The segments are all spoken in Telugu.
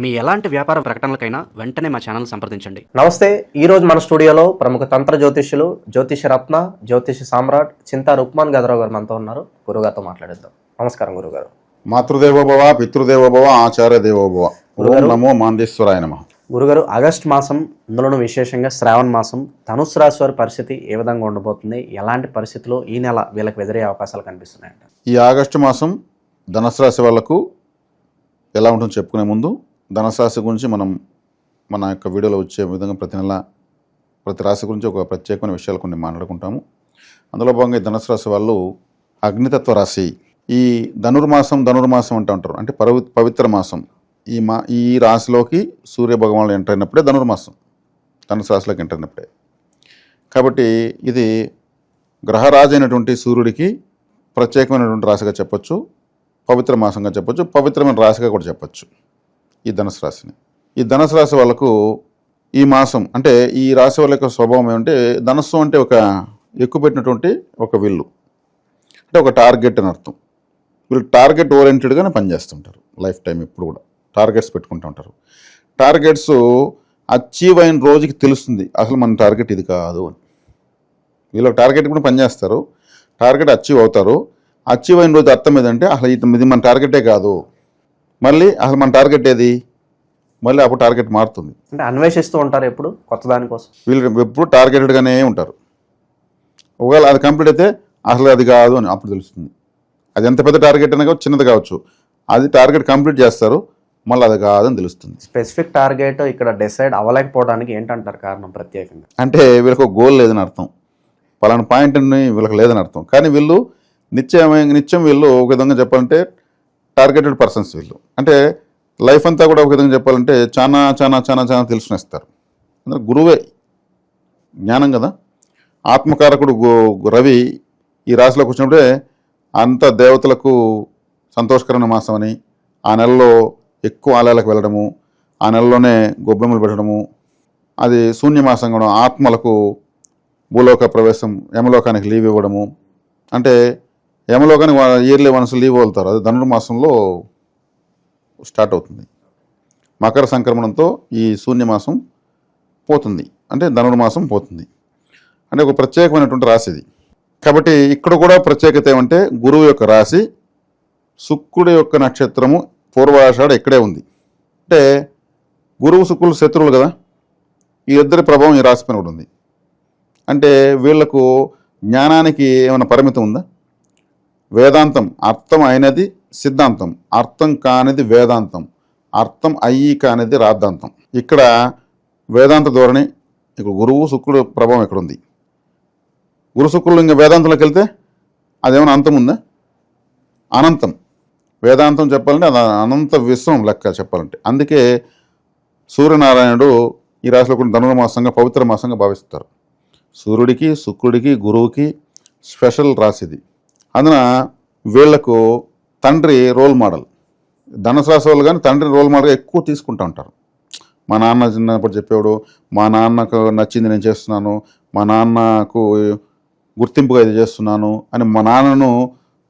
మీ ఎలాంటి వ్యాపార ప్రకటనలకైనా వెంటనే మా ఛానల్ సంప్రదించండి. నమస్తే ఈ రోజు మన స్టూడియోలో ప్రముఖ తంత్ర జ్యోతిష్యులు జ్యోతిష రత్న జ్యోతిష సామ్రాట్ చింతా రుక్మాన్ గదరావు గారు మనతో ఉన్నారు. గురుగారితో మాట్లాడేద్దాం. నమస్కారం గురుగారు మాతృదేవోభవ పితృదేవోభవ ఆచార్య దేవోభవ ఓం నమో మాందేశ్వరాయ నమ. గురుగారు ఆగస్ట్ మాసం అందులోనూ విశేషంగా శ్రావణ మాసం ధనుసు రాశి వారి పరిస్థితి ఏ విధంగా ఉండబోతుంది? ఎలాంటి పరిస్థితుల్లో ఈ నెల వీళ్ళకి ఎదురే అవకాశాలు కనిపిస్తున్నాయంట? ఈ ఆగస్టు మాసం ధనుసు రాశి వాళ్ళకు ఎలా ఉంటుందో చెప్పుకునే ముందు ధనుసు గురించి మనం మన యొక్క వీడియోలో వచ్చే విధంగా ప్రతి నెల ప్రతి రాశి గురించి ఒక ప్రత్యేకమైన విషయాలు కొన్ని మాట్లాడుకుంటాము. అందులో భాగంగా ఈ ధనుసు రాశి వాళ్ళు అగ్నితత్వ రాశి. ఈ ధనుర్మాసం ధనుర్మాసం అంటూ ఉంటారు అంటే పవి పవిత్ర మాసం. ఈ మా ఈ రాశిలోకి సూర్య భగవానుడు ఎంటర్ అయినప్పుడే ధనుర్మాసం. ధనుసు రాశిలోకి ఎంటర్ అయినప్పుడే. కాబట్టి ఇది గ్రహరాజు అయినటువంటి సూర్యుడికి ప్రత్యేకమైనటువంటి రాశిగా చెప్పొచ్చు. పవిత్ర మాసంగా చెప్పొచ్చు. పవిత్రమైన రాశిగా కూడా చెప్పొచ్చు. ఈ ధనుసు రాశిని. ఈ ధనుసు రాశి వాళ్ళకు ఈ మాసం అంటే ఈ రాశి వాళ్ళ యొక్క స్వభావం ఏమంటే ధనస్సు అంటే ఒక ఎక్కువ పెట్టినటువంటి ఒక విల్లు. అంటే ఒక టార్గెట్ అని అర్థం. వీళ్ళు టార్గెట్ ఓరియంటెడ్గానే పనిచేస్తుంటారు లైఫ్ టైం ఎప్పుడు కూడా టార్గెట్స్ పెట్టుకుంటూ ఉంటారు. టార్గెట్స్ అచీవ్ అయిన రోజుకి తెలుస్తుంది. అసలు మన టార్గెట్ ఇది కాదు అని. వీళ్ళు టార్గెట్ కూడా పనిచేస్తారు టార్గెట్ అచీవ్ అవుతారు. అచీవ్ అయిన రోజు అర్థం ఏదంటే అసలు ఇది మన టార్గెటే కాదు. మళ్ళీ అసలు మన టార్గెట్ ఏది? మళ్ళీ అప్పుడు టార్గెట్ మారుతుంది. అంటే అన్వేషిస్తూ ఉంటారు ఎప్పుడు? కొత్త దానికోసం వీళ్ళు ఎప్పుడు టార్గెటెడ్గానే ఉంటారు. ఒకవేళ అది కంప్లీట్ అయితే అసలు అది కాదు అని అప్పుడు తెలుస్తుంది. అది ఎంత పెద్ద టార్గెట్ అయినా చిన్నది కావచ్చు. అది టార్గెట్ కంప్లీట్ చేస్తారు మళ్ళీ అది కాదని తెలుస్తుంది. స్పెసిఫిక్ టార్గెట్ ఇక్కడ డిసైడ్ అవ్వలేకపోవడానికి ఏంటంటారు కారణం ప్రత్యేకంగా? అంటే వీళ్ళకి ఒక గోల్ లేదని అర్థం. పలానా పాయింట్ అని వీళ్ళకి లేదని అర్థం. కానీ వీళ్ళు నిత్యం నిత్యం వీళ్ళు ఒక విధంగా చెప్పాలంటే టార్గెటెడ్ పర్సన్స్ వీళ్ళు. అంటే లైఫ్ అంతా కూడా ఒక విధంగా చెప్పాలంటే చాలా చాలా చాలా చాలా తెలుసునేస్తారు. అంటే గురువే జ్ఞానం కదా. ఆత్మకారకుడు గు- రవి ఈ రాశిలోకి వచ్చినప్పుడే అంత దేవతలకు సంతోషకరమైన మాసం అని ఆ నెలలో ఎక్కువ ఆలయాలకు వెళ్ళడము ఆ నెలలోనే గొబ్బెమ్మలు పెట్టడము అది శూన్యమాసం కూడా ఆత్మలకు భూలోక ప్రవేశం యమలోకానికి లీవ్ ఇవ్వడము అంటే యమలోకానికి ఇయర్లీ వన్స్ లీవ్ వెళ్తారు అది ధనుర్మాసంలో స్టార్ట్ అవుతుంది. మకర సంక్రమణంతో ఈ శూన్యమాసం పోతుంది. అంటే ధనుర్మాసం పోతుంది. అంటే ఒక ప్రత్యేకమైనటువంటి రాశి ఇది. కాబట్టి ఇక్కడ కూడా ప్రత్యేకత ఏమంటే గురువు యొక్క రాశి శుక్రుడి యొక్క నక్షత్రము పూర్వాషాఢ ఇక్కడే ఉంది. అంటే గురువు శుక్రులు శత్రువులు కదా? ఈ ఇద్దరి ప్రభావం ఈ రాశి పైన కూడా ఉంది. అంటే వీళ్ళకు జ్ఞానానికి ఏమైనా పరిమితం ఉందా? వేదాంతం అర్థం అయినది సిద్ధాంతం. అర్థం కానిది వేదాంతం. అర్థం అయ్యి కానిది రాద్ధాంతం. ఇక్కడ వేదాంత ధోరణి ఇక్కడ గురువు శుక్రుడు ప్రభావం ఇక్కడ ఉంది గురు శుక్రులు ఇంకా వేదాంతంలోకి వెళ్తే అదేమైనా అంతం ఉందా? అనంతం. వేదాంతం చెప్పాలంటే అది అనంత విశ్వం లెక్క చెప్పాలంటే. అందుకే సూర్యనారాయణుడు ఈ రాశిలో కొన్ని ధనుర్మాసంగా పవిత్ర మాసంగా భావిస్తారు. సూర్యుడికి శుక్రుడికి గురువుకి స్పెషల్ రాశిది అందున వీళ్ళకు తండ్రి రోల్ మోడల్. ధనుసు రాశి వాళ్ళు కానీ తండ్రి రోల్ మోడల్గా ఎక్కువ తీసుకుంటూ ఉంటారు. మా నాన్న చిన్నప్పుడు చెప్పేవాడు మా నాన్నకు నచ్చింది నేను చేస్తున్నాను మా నాన్నకు గుర్తింపుగా ఇది చేస్తున్నాను అని మా నాన్నను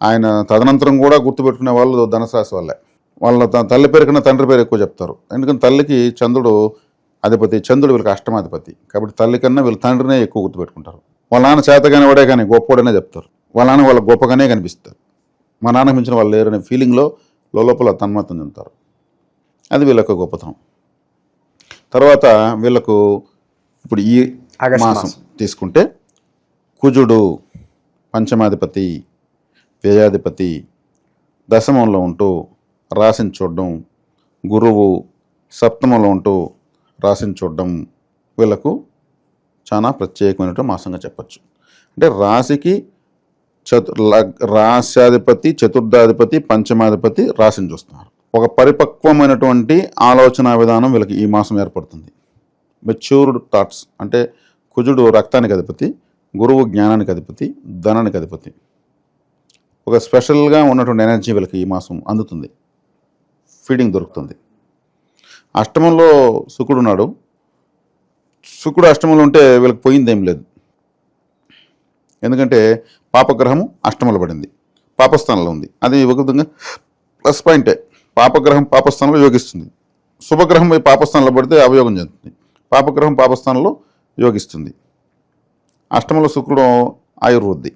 ఆయన తదనంతరం కూడా గుర్తుపెట్టుకునే వాళ్ళు ధనుసు రాశి వాళ్ళే. వాళ్ళ తల్లి పేరు కన్నా తండ్రి పేరు ఎక్కువ చెప్తారు. ఎందుకంటే తల్లికి చంద్రుడు అధిపతి చంద్రుడు వీళ్ళకి అష్టమాధిపతి. కాబట్టి తల్లి కన్నా వీళ్ళ తండ్రినే ఎక్కువ గుర్తుపెట్టుకుంటారు. వాళ్ళ నాన్న చేతగానే వాడే కానీ గొప్పోడనే చెప్తారు. వాళ్ళ నాన్న వాళ్ళ గొప్పగానే కనిపిస్తారు. మా నాన్నకు మించిన వాళ్ళు లేరనే ఫీలింగ్లో లోపల తన్మతం చెందుతారు. అది వీళ్ళ యొక్క గొప్పతనం. తర్వాత వీళ్ళకు ఇప్పుడు ఈ మాసం. తీసుకుంటే కుజుడు పంచమాధిపతి వ్యయాధిపతి దశమంలో ఉంటూ రాశిని చూడడం గురువు సప్తమంలో ఉంటూ రాశిని చూడడం వీళ్ళకు చాలా ప్రత్యేకమైనటువంటి మాసంగా చెప్పచ్చు. అంటే రాశికి చతు లగ్- రాశ్యాధిపతి చతుర్థాధిపతి పంచమాధిపతి రాశిని చూస్తున్నారు. ఒక పరిపక్వమైనటువంటి ఆలోచన విధానం వీళ్ళకి ఈ మాసం ఏర్పడుతుంది. మెచ్యూర్డ్ థాట్స్ అంటే కుజుడు రక్తానికి అధిపతి గురువు జ్ఞానానికి అధిపతి ధనానికి అధిపతి. ఒక స్పెషల్గా ఉన్నటువంటి ఎనర్జీ వీళ్ళకి ఈ మాసం అందుతుంది. ఫీడింగ్ దొరుకుతుంది. అష్టమంలో శుక్రుడు ఉన్నాడు. శుక్రుడు అష్టమంలో ఉంటే వీళ్ళకి పోయింది ఏం లేదు. ఎందుకంటే పాపగ్రహము అష్టమంలో పడింది పాపస్థానంలో ఉంది. అది ఒక విధంగా ప్లస్ పాయింటే పాపగ్రహం పాపస్థానంలో యోగిస్తుంది. శుభగ్రహం పాపస్థానంలో పడితే అవయోగం చెందుతుంది. పాపగ్రహం పాపస్థానంలో యోగిస్తుంది. అష్టమంలో శుక్రుడు ఆయుర్వృద్ధి.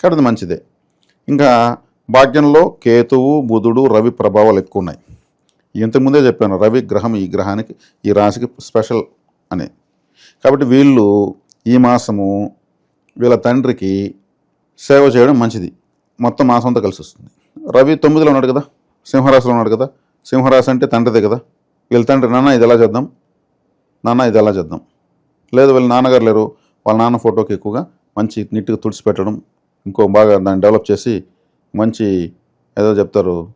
కాబట్టి మంచిదే. ఇంకా భాగ్యంలో కేతువు బుధుడు రవి ప్రభావాలు ఎక్కువ ఉన్నాయి. ఇంతకుముందే చెప్పాను రవి గ్రహం ఈ గ్రహానికి ఈ రాశికి స్పెషల్ అని. కాబట్టి వీళ్ళు ఈ మాసము వీళ్ళ తండ్రికి సేవ చేయడం మంచిది. మొత్తం మాసం కలిసి వస్తుంది. రవి తొమ్మిదిలో ఉన్నాడు కదా? సింహరాశిలో ఉన్నాడు కదా? సింహరాశి అంటే తండ్రిదే కదా? వీళ్ళ తండ్రి నాన్న ఇది ఎలా చేద్దాం? నాన్న ఇది ఎలా చేద్దాం? లేదు వీళ్ళ నాన్నగారు లేరు. వాళ్ళ నాన్న ఫోటోకి ఎక్కువగా మంచి నీట్గా తుడిచిపెట్టడం ఇంకో బాగా దాన్ని డెవలప్ చేసి మంచి ఏదో చెప్తారు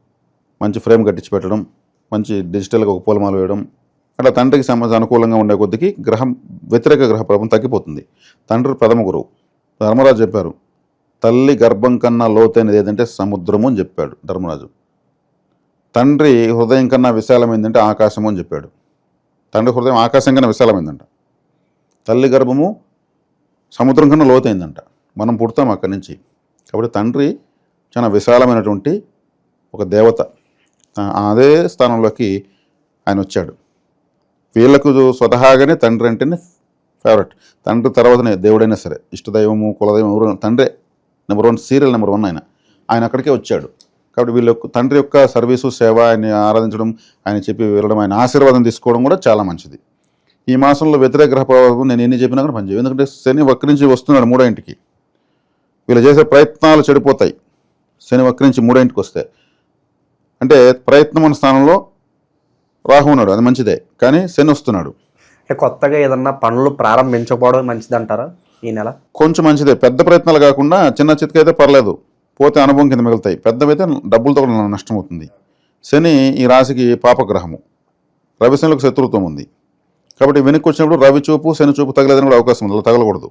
మంచి ఫ్రేమ్ కట్టించి పెట్టడం మంచి డిజిటల్గా ఒక పూలమాల వేయడం అట్లా తండ్రికి సంబంధించి అనుకూలంగా ఉండే కొద్దికి గ్రహం వ్యతిరేక గ్రహ ప్రభావం తగ్గిపోతుంది. తండ్రి ప్రథమ గురువు. ధర్మరాజు చెప్పారు తల్లి గర్భం కన్నా లోతైనది ఏదంటే సముద్రము అని చెప్పాడు ధర్మరాజు. తండ్రి హృదయం కన్నా విశాలమైందంటే ఆకాశము అని చెప్పాడు. తండ్రి హృదయం ఆకాశం కన్నా విశాలమైందంట. తల్లి గర్భము సముద్రం కన్నా లోతైందంట. మనం పుడతాం అక్కడి నుంచి. కాబట్టి తండ్రి చాలా విశాలమైనటువంటి ఒక దేవత. అదే స్థానంలోకి ఆయన వచ్చాడు. వీళ్ళకు స్వతహాగానే తండ్రి అంటేనే ఫేవరెట్ తండ్రి తర్వాతనే దేవుడైనా సరే ఇష్టదైవము కులదైవం ఎవరు తండ్రే number one serial number one ఆయన. ఆయన అక్కడికే వచ్చాడు. కాబట్టి వీళ్ళ యొక్క తండ్రి యొక్క సర్వీసు సేవ ఆయన్ని ఆరాధించడం ఆయన చెప్పి వెళ్ళడం ఆయన ఆశీర్వాదం తీసుకోవడం కూడా చాలా మంచిది. ఈ మాసంలో వ్యతిరేక గ్రహ ప్రభావం నేను ఎన్ని చెప్పినా కూడా పనిచేయదు ఎందుకంటే శని వక్రించి వస్తున్నాడు మూడో ఇంటికి. వీళ్ళు చేసే ప్రయత్నాలు చెడిపోతాయి. శని వక్రించి మూడో ఇంటికి వస్తే. అంటే ప్రయత్నం అన్న స్థానంలో రాహు ఉన్నాడు అది మంచిదే. కానీ శని వస్తున్నాడు. కొత్తగా ఏదన్నా పనులు ప్రారంభించకపోవడం మంచిదంటారా ఈ నెల? కొంచెం మంచిదే. పెద్ద ప్రయత్నాలు కాకుండా చిన్న చితక అయితే పర్లేదు. పోతే అనుభవం కింద మిగులుతాయి. పెద్దవైతే డబ్బులతో కూడా నష్టం అవుతుంది శని ఈ రాశికి పాపగ్రహము. రవి శనులకు శత్రుత్వం ఉంది. కాబట్టి వెనక్కి వచ్చినప్పుడు రవి చూపు శని చూపు తగలేదని కూడా అవకాశం ఉంది. అలా తగలకూడదు.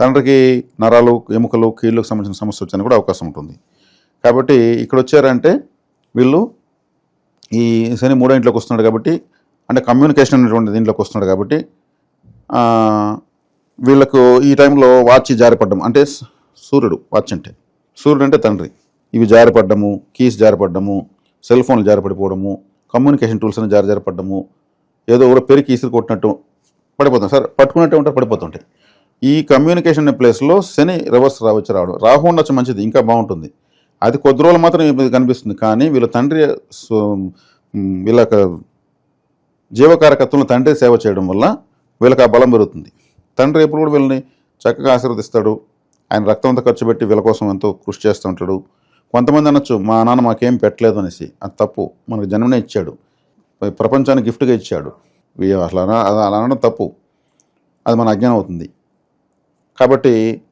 తండ్రికి నరాలు ఎముకలు కీళ్ళకు సంబంధించిన సమస్య వచ్చాయని కూడా అవకాశం ఉంటుంది. కాబట్టి ఇక్కడ వచ్చారంటే వీళ్ళు ఈ శని మూడో ఇంట్లోకి వస్తున్నాడు కాబట్టి అంటే కమ్యూనికేషన్ అనేటువంటి దీంట్లోకి వస్తున్నాడు కాబట్టి వీళ్ళకు ఈ టైంలో వాచ్ జారిపడ్డం అంటే సూర్యుడు వాచ్ అంటే సూర్యుడు అంటే తండ్రి. ఇవి జారిపడ్డము కీస్ జారిపడ్డము సెల్ ఫోన్లు జారిపడిపోవడము కమ్యూనికేషన్ టూల్స్ అని జారి జారిపడ్డము ఏదో కూడా పెరిగి ఈసులు కొట్టినట్టు పడిపోతాం. సార్ పట్టుకున్నట్టు ఉంటారు పడిపోతుంటాయి ఈ కమ్యూనికేషన్ అనే ప్లేస్లో శని రివర్స్ రావచ్చు రావడం రాహు ఉండొచ్చు మంచిది ఇంకా బాగుంటుంది. అది కొద్ది రోజులు మాత్రం ఇది కనిపిస్తుంది కానీ వీళ్ళ తండ్రి వీళ్ళ జీవకారకత్వంలో తండ్రి సేవ చేయడం వల్ల వీళ్ళకి ఆ బలం పెరుగుతుంది. తండ్రి ఎప్పుడు కూడా వీళ్ళని చక్కగా ఆశీర్వదిస్తాడు. ఆయన రక్తం అంతా ఖర్చు పెట్టి వీళ్ళ కోసం ఎంతో కృషి చేస్తూ ఉంటాడు. కొంతమంది అనొచ్చు మా నాన్న మాకేం పెట్టలేదు అనేసి. అది తప్పు. మనకు జన్మనే ఇచ్చాడు. ప్రపంచానికి గిఫ్ట్గా ఇచ్చాడు. వీ- అట్లా అలా అనడం తప్పు. అది మన అజ్ఞానం అవుతుంది. కాబట్టి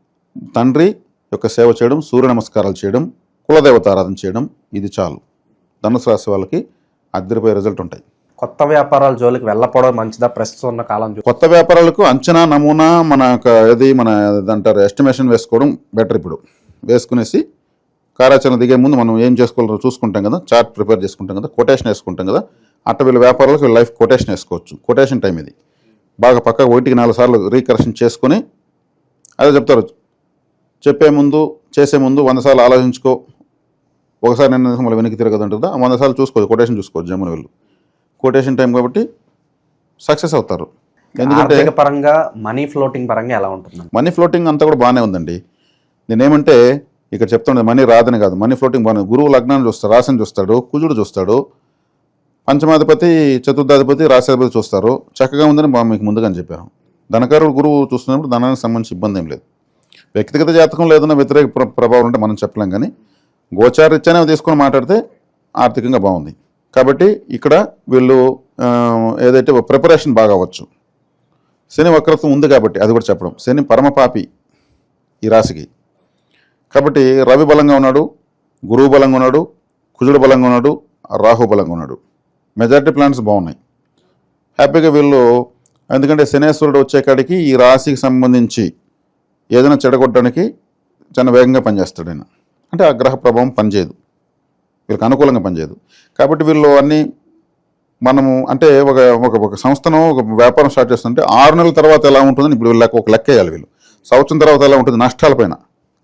తండ్రి యొక్క సేవ చేయడం సూర్య నమస్కారాలు చేయడం కులదేవత ఆరాధన చేయడం ఇది చాలు. ధనుసు రాశి వాళ్ళకి అద్దరిపోయే రిజల్ట్ ఉంటాయి. కొత్త వ్యాపారాల జోలికి వెళ్ళపోవడం మంచిదా? ప్రస్తుతం ఉన్న కాలం కొత్త వ్యాపారాలకు అంచనా నమూనా మన ఇది మన అంటారు ఎస్టిమేషన్ వేసుకోవడం బెటర్ ఇప్పుడు. వేసుకునేసి కార్యాచరణ దిగే ముందు మనం ఏం చేసుకోవాలో చూసుకుంటాం కదా చార్ట్ ప్రిపేర్ చేసుకుంటాం కదా కొటేషన్ వేసుకుంటాం కదా అట్ట వీళ్ళ వ్యాపారాలకు వీళ్ళ లైఫ్ కొటేషన్ వేసుకోవచ్చు. కొటేషన్ టైం ఇది. బాగా పక్కకు ఒకటికి నాలుగు సార్లు రీకరెక్షన్ చేసుకొని అదే చెప్తారు చెప్పే ముందు చేసే ముందు వంద సార్లు ఆలోచించుకో. ఒకసారి నేను మళ్ళీ వెనక్కి తిరగదు అంటుందా వంద సార్లు చూసుకోవచ్చు కొటేషన్ చూసుకోవచ్చు జమ్మున వీళ్ళు. కొటేషన్ టైం కాబట్టి సక్సెస్ అవుతారు. ఎందుకంటే పరంగా మనీ ఫ్లోటింగ్ పరంగా ఎలా ఉంటుంది మనీ ఫ్లోటింగ్ అంతా కూడా బాగానే ఉందండి. నేనేమంటే ఇక్కడ చెప్తుండే మనీ రాదని కాదు మనీ ఫ్లోటింగ్ బాగానే గురువు లగ్నాన్ని చూస్తాడు రాశిని చూస్తాడు కుజుడు చూస్తాడు పంచమాధిపతి చతుర్థాధిపతి రాశాధిపతి చూస్తారు. చక్కగా ఉందని బాగా మీకు ముందుగానే చెప్పాను. ధనకారుడు గురువు చూస్తున్నప్పుడు ధనానికి సంబంధించి ఇబ్బంది ఏం లేదు. వ్యక్తిగత జాతకం లేదన్న వ్యతిరేక ప్ర- ప్రభావం ఉంటే మనం చెప్పలేం కానీ గోచారీత్యానే తీసుకొని మాట్లాడితే ఆర్థికంగా బాగుంది. కాబట్టి ఇక్కడ వీళ్ళు ఏదైతే ప్రిపరేషన్ బాగా అవ్వచ్చు శని వక్రత్వం ఉంది కాబట్టి అది కూడా చెప్పడం. శని పరమపాపి ఈ రాశికి. కాబట్టి రవి బలంగా ఉన్నాడు గురువు బలంగా ఉన్నాడు కుజుడు బలంగా ఉన్నాడు రాహు బలంగా ఉన్నాడు. మెజారిటీ ప్లాన్స్ బాగున్నాయి. హ్యాపీగా వీళ్ళు ఎందుకంటే శనేశ్వరుడు వచ్చే కాడికి ఈ రాశికి సంబంధించి ఏదైనా చెడగొట్టడానికి చాలా వేగంగా పనిచేస్తాడు ఆయన. అంటే ఆ గ్రహ ప్రభావం పనిచేయదు. వీళ్ళకి అనుకూలంగా పనిచేయదు. కాబట్టి వీళ్ళు అన్నీ మనము అంటే ఒక ఒక ఒక సంస్థను ఒక వ్యాపారం స్టార్ట్ చేస్తుంటే ఆరు నెలల తర్వాత ఎలా ఉంటుందని ఇప్పుడు వీళ్ళకి ఒక లెక్క వేయాలి వీళ్ళు. సంవత్సరం తర్వాత ఎలా ఉంటుంది? నష్టాలపైన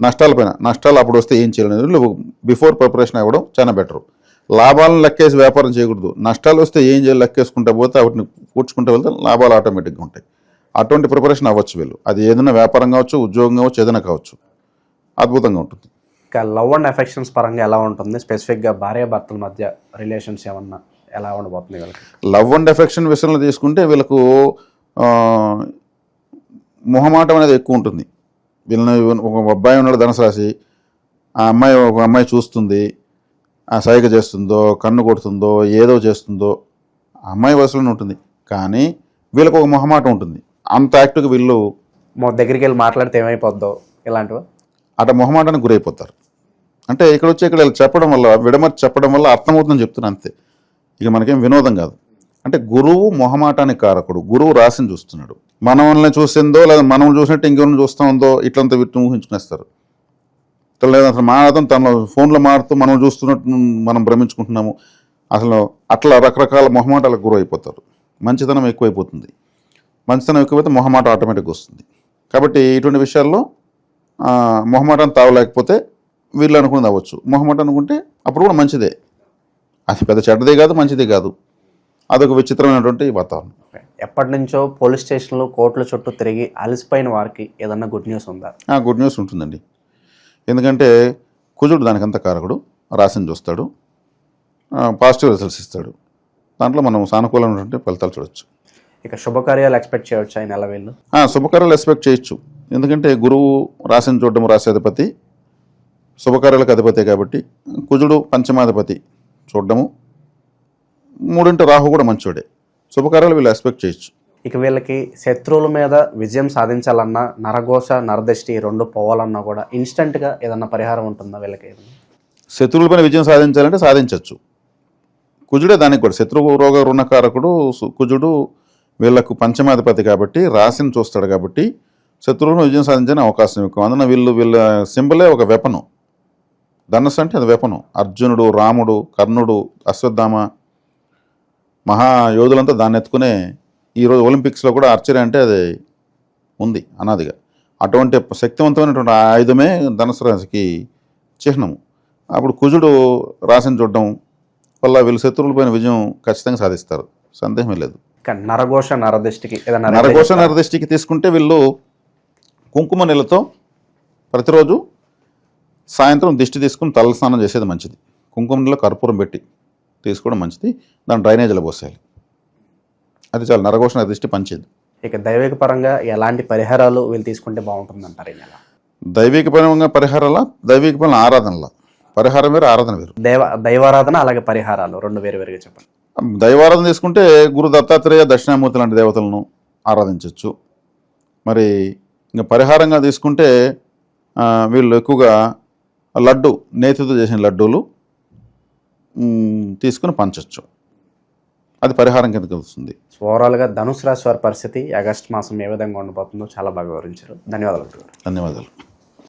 నష్టాలపైన నష్టాలు అప్పుడు వస్తే ఏం చేయాలనేది వీళ్ళు బిఫోర్ ప్రిపరేషన్ అవ్వడం చాలా బెటర్ లాభాలను లెక్కేసి వ్యాపారం చేయకూడదు. నష్టాలు వస్తే ఏం చేయాలి? లెక్కేసుకుంటా పోతే వాటిని కూర్చుకుంటూ వెళ్తే లాభాలు ఆటోమేటిక్గా ఉంటాయి. అటువంటి ప్రిపరేషన్ అవ్వచ్చు వీళ్ళు. అది ఏదైనా వ్యాపారం కావచ్చు ఉద్యోగం కావచ్చు ఏదైనా కావచ్చు. అద్భుతంగా ఉంటుంది. ఇక లవ్ అండ్ అఫెక్షన్స్ పరంగా ఎలా ఉంటుంది? స్పెసిఫిక్గా భార్య భర్తల మధ్య రిలేషన్స్ ఏమన్నా ఎలా ఉండబోతుంది వీళ్ళకి? లవ్ అండ్ ఎఫెక్షన్ విషయంలో తీసుకుంటే వీళ్ళకు మొహమాటం అనేది ఎక్కువ ఉంటుంది. వీళ్ళని ఒక అబ్బాయి ఉన్నాడు ధనుసు రాశి ఆ అమ్మాయి ఒక అమ్మాయి చూస్తుంది ఆ సైగ చేస్తుందో కన్ను కొడుతుందో ఏదో చేస్తుందో ఆ అమ్మాయి వయసులోనే ఉంటుంది. కానీ వీళ్ళకు ఒక మొహమాటం ఉంటుంది. అంత యాక్టివ్గా వీళ్ళు మా దగ్గరికి వెళ్ళి మాట్లాడితే ఏమైపోద్దో? ఇలాంటివి? అట మొహమాటానికి గురైపోతారు. అంటే ఇక్కడ వచ్చి ఇక్కడ చెప్పడం వల్ల విడమర్చి చెప్పడం వల్ల అర్థమవుతుందని చెప్తున్నాను అంతే. ఇక మనకేం వినోదం కాదు. అంటే గురువు మొహమాటానికి కారకుడు గురువు రాసిని చూస్తున్నాడు. మనల్ని చూసిందో లేదా మనం చూసినట్టు ఇంకెవరిని చూస్తా ఉందో ఇట్లంతా వీటిని ఊహించుకునేస్తారు. లేదా అసలు మాట్లాడతాం తన ఫోన్లో మాడుతూ మనం చూస్తున్నట్టు మనం భ్రమించుకుంటున్నాము. అసలు అట్లా రకరకాల మొహమాటాలకు గురి అయిపోతారు మంచితనం ఎక్కువైపోతుంది. మంచితనం ఎక్కువైతే మొహమాట ఆటోమేటిక్గా వస్తుంది. కాబట్టి ఇటువంటి విషయాల్లో మొహమాటం తావలేకపోతే వీళ్ళు అనుకున్నది అవ్వచ్చు. మొహమాటం అనుకుంటే అప్పుడు కూడా మంచిదే. అది పెద్ద చెడ్డదే కాదు మంచిదే కాదు. అదొక విచిత్రమైనటువంటి వాతావరణం. ఎప్పటి నుంచో పోలీస్ స్టేషన్లు కోర్టుల చుట్టూ తిరిగి అలసిపోయిన వారికి ఏదన్నా గుడ్ న్యూస్ ఉందా? ఆ, గుడ్ న్యూస్ ఉంటుందండి. ఎందుకంటే కుజుడు దానికంత కారకుడు రాసిని చూస్తాడు పాజిటివ్ రిజల్ట్స్ ఇస్తాడు. దాంట్లో మనం సానుకూలమైనటువంటి ఫలితాలు చూడొచ్చు. ఇక శుభకార్యాలు ఎక్స్పెక్ట్ చేయవచ్చు ఈ నెల వీళ్ళు? ఆ, శుభకార్యాలు ఎక్స్పెక్ట్ చేయొచ్చు. ఎందుకంటే గురువు రాశిని చూడడం రాశి అధిపతి శుభకార్యాలకు అధిపతి కాబట్టి కుజుడు పంచమాధిపతి చూడడము. మూడింటి రాహు కూడా మంచోడే. శుభకార్యాలు వీళ్ళు ఎక్స్పెక్ట్ చేయొచ్చు. ఇక వీళ్ళకి శత్రువుల మీద విజయం సాధించాలన్నా నరఘోష నరదృష్టి రెండు పోవాలన్నా కూడా ఇన్స్టెంట్గా ఏదన్నా పరిహారం ఉంటుందా వీళ్ళకి? శత్రువులపైన విజయం సాధించాలంటే సాధించవచ్చు కుజుడే దానికి కూడా శత్రువు రోగ రుణకారకుడు కుజుడు వీళ్ళకు పంచమాధిపతి కాబట్టి రాశిని చూస్తాడు కాబట్టి శత్రువులను విజయం సాధించని అవకాశం ఎక్కువ. అందున వీళ్ళు వీళ్ళ సింబలే ఒక వెపను ధనస్సు అంటే అది వెపను. అర్జునుడు రాముడు కర్ణుడు అశ్వత్థామ మహాయోధులంతా దాన్ని ఎత్తుకునే ఈరోజు ఒలింపిక్స్లో కూడా ఆర్చరీ అంటే అది ఉంది అనాదిగా. అటువంటి శక్తివంతమైనటువంటి ఆయుధమే ధనుసు రాశికి చిహ్నము. అప్పుడు కుజుడు రాశిని చూడడం వల్ల వీళ్ళు శత్రువులపైన విజయం ఖచ్చితంగా సాధిస్తారు. సందేహమే లేదు. నరఘోష నరదృష్టికి నరఘోష నరదృష్టికి తీసుకుంటే వీళ్ళు కుంకుమ నీళ్ళతో ప్రతిరోజు సాయంత్రం దిష్టి తీసుకుని తల స్నానం చేసేది మంచిది. కుంకుమ నీళ్ళలో కర్పూరం పెట్టి తీసుకోవడం మంచిది. దాని డ్రైనేజీలో పోసేయాలి. అది చాలా. నరఘోష నరదృష్టి పంచేది ఇక దైవిక పరంగా ఎలాంటి పరిహారాలు వీళ్ళు తీసుకుంటే బాగుంటుంది అంటారు ఈ నెల? దైవికపరంగా పరిహారాల దైవికపరమైన ఆరాధనల. పరిహారం వేరు ఆరాధన వేరు. దైవ దైవారాధన అలాగే పరిహారాలు రెండు వేరు వేరుగా చెప్పండి. దైవారాధన తీసుకుంటే గురు దత్తాత్రేయ దక్షిణామూర్తి లాంటి దేవతలను ఆరాధించవచ్చు. మరి ఇంకా పరిహారంగా తీసుకుంటే వీళ్ళు ఎక్కువగా లడ్డు నేతితో చేసిన లడ్డూలు తీసుకుని పంచవచ్చు అది పరిహారం కిందకి వస్తుంది సో ఓవరాల్గా ధనుసు రాశి వారి పరిస్థితి ఆగస్ట్ మాసం ఏ విధంగా ఉండబోతుందో చాలా బాగా వివరించారు. ధన్యవాదాలు. ధన్యవాదాలు.